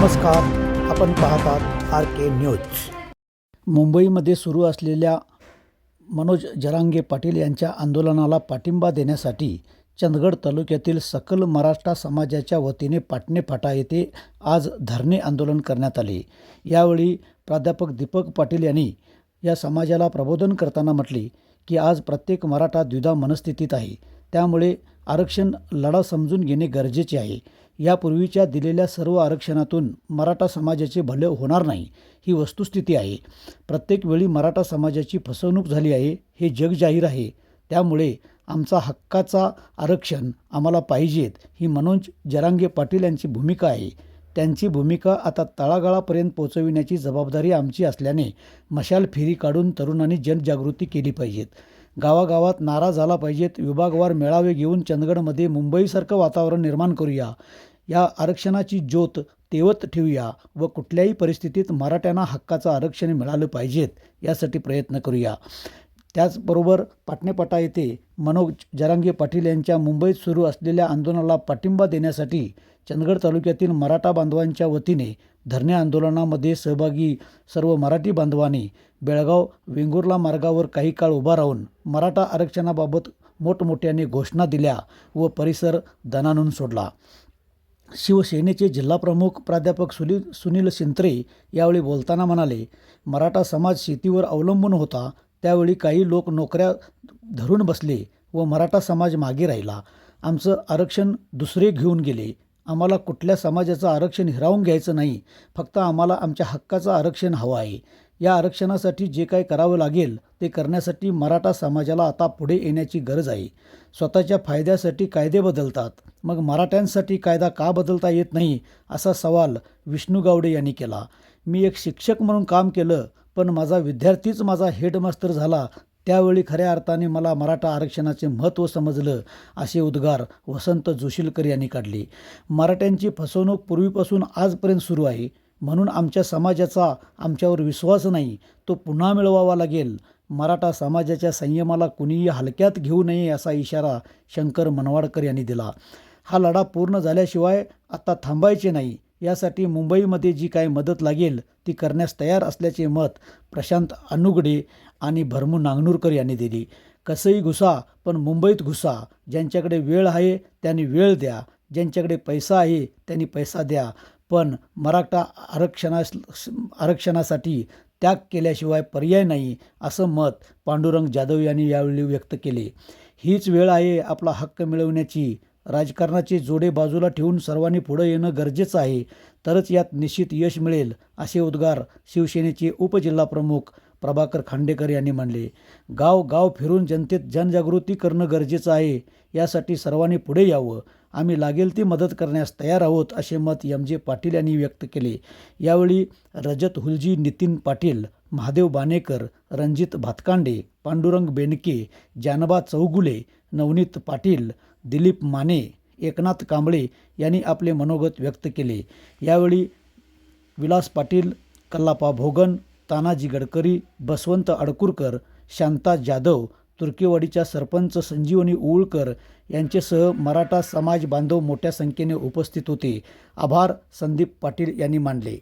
नमस्कार आपण पाहतात आर के न्यूज. मुंबईमध्ये सुरू असलेल्या मनोज जरांगे पाटील यांच्या आंदोलनाला पाठिंबा देण्यासाठी चंदगड तालुक्यातील सकल मराठा समाजाच्या वतीने पाटणे फाटा येथे आज धरणे आंदोलन करण्यात आले. यावेळी प्राध्यापक दीपक पाटील यांनी या समाजाला प्रबोधन करताना म्हटले की आज प्रत्येक मराठा द्विधा मनस्थितीत आहे. त्यामुळे आरक्षण लढा समजून घेणे गरजेचे आहे. यापूर्वीच्या दिलेल्या सर्व आरक्षणातून मराठा समाजाचे भले होणार नाही ही वस्तुस्थिती आहे. प्रत्येक वेळी मराठा समाजाची फसवणूक झाली आहे हे जग जाहीर आहे. त्यामुळे आमचा हक्काचा आरक्षण आम्हाला पाहिजेत ही मनोज जरांगे पाटील यांची भूमिका आहे. त्यांची भूमिका आता तळागाळापर्यंत पोचविण्याची जबाबदारी आमची असल्याने मशाल फेरी काढून तरुणांनी जनजागृती केली पाहिजेत. गावागावात नारा झाला पाहिजेत विभागवार मेळावे घेऊन चंदगडमध्ये मुंबईसारखं वातावरण निर्माण करूया. या आरक्षणाची ज्योत तेवत ठेवूया व कुठल्याही परिस्थितीत मराठ्यांना हक्काचं आरक्षण मिळालं पाहिजेत यासाठी प्रयत्न करूया. त्याचबरोबर पाटणेपाटा येथे मनोज जरांगे पाटील यांच्या मुंबईत सुरू असलेल्या आंदोलनाला पाठिंबा देण्यासाठी चंदगड तालुक्यातील मराठा बांधवांच्या वतीने धरणे आंदोलनामध्ये सहभागी सर्व मराठी बांधवांनी बेळगाव वेंगुर्ला मार्गावर काही काळ उभा राहून मराठा आरक्षणाबाबत मोठमोठ्याने घोषणा दिल्या व परिसर दणानून सोडला. शिवसेनेचे जिल्हाप्रमुख प्राध्यापक सुनील सुनील शिंत्रे यावेळी बोलताना म्हणाले मराठा समाज शेतीवर अवलंबून होता त्यावेळी काही लोक नोकऱ्या धरून बसले व मराठा समाज मागे राहिला. आमचं आरक्षण दुसरे घेऊन गेले. आम्हाला कुठल्या समाजाचं आरक्षण हिरावून घ्यायचं नाही. फक्त आम्हाला आमच्या हक्काचं आरक्षण हवं आहे. या आरक्षणासाठी जे काही करावं लागेल ते करण्यासाठी मराठा समाजाला आता पुढे येण्याची गरज आहे. स्वतःच्या फायद्यासाठी कायदे बदलतात. मग मराठ्यांसाठी कायदा का बदलता येत नाही? असा सवाल विष्णू गावडे यांनी केला. मी एक शिक्षक म्हणून काम केलं. पण माझा विद्यार्थीच माझा हेडमास्तर झाला. त्यावेळी खऱ्या अर्थाने मला मराठा आरक्षणाचे महत्त्व समजलं असे उद्गार वसंत जोशीलकर यांनी काढले. मराठ्यांची फसवणूक पूर्वीपासून आजपर्यंत सुरू आहे. म्हणून आमच्या समाजाचा आमच्यावर विश्वास नाही तो पुन्हा मिळवावा लागेल. मराठा समाजाच्या संयमाला कुणीही हलक्यात घेऊ नये असा इशारा शंकर मनवाडकर यांनी दिला. हा लढा पूर्ण झाल्याशिवाय आता थांबायचे नाही. यासाठी मुंबईमध्ये जी काही मदत लागेल ती करण्यास तयार असल्याचे मत प्रशांत अनुगडे आणि भरमू नांगनूरकर यांनी दिली. कसंही घुसा पण मुंबईत घुसा. ज्यांच्याकडे वेळ आहे त्यांनी वेळ द्या. ज्यांच्याकडे पैसा आहे त्यांनी पैसा द्या. पण मराठा आरक्षणा आरक्षणासाठी त्याग केल्याशिवाय पर्याय नाही असं मत पांडुरंग जाधव यांनी यावेळी व्यक्त केले. हीच वेळ आहे आपला हक्क मिळवण्याची. राजकारणाचे जोडे बाजूला ठेवून सर्वांनी पुढं येणं गरजेचं आहे तरच यात निश्चित यश मिळेल असे उद्गार शिवसेनेचे उपजिल्हाप्रमुख प्रभाकर खांडेकर यांनी म्हणले गाव गाव फिरून जनतेत जनजागृती करणं गरजेचं आहे यासाठी सर्वांनी पुढे यावं. आम्ही लागेल ती मदत करण्यास तयार आहोत असे मत एम जे पाटील यांनी व्यक्त केले. यावेळी रजत हुलजी नितीन पाटील महादेव बानेकर रणजित भातकांडे पांडुरंग बेनके जानबा चौगुले नवनीत पाटील दिलीप माने एकनाथ कांबळे यांनी आपले मनोगत व्यक्त केले. यावेळी विलास पाटील कल्लापा भोगन तानाजी गडकरी बसवंत अडकुरकर शांता जाधव तुर्केवाडीच्या सरपंच संजीवनी उळकर यांच्यासह मराठा समाज बांधव मोठ्या संख्येने उपस्थित होते. आभार संदीप पाटील यांनी मानले.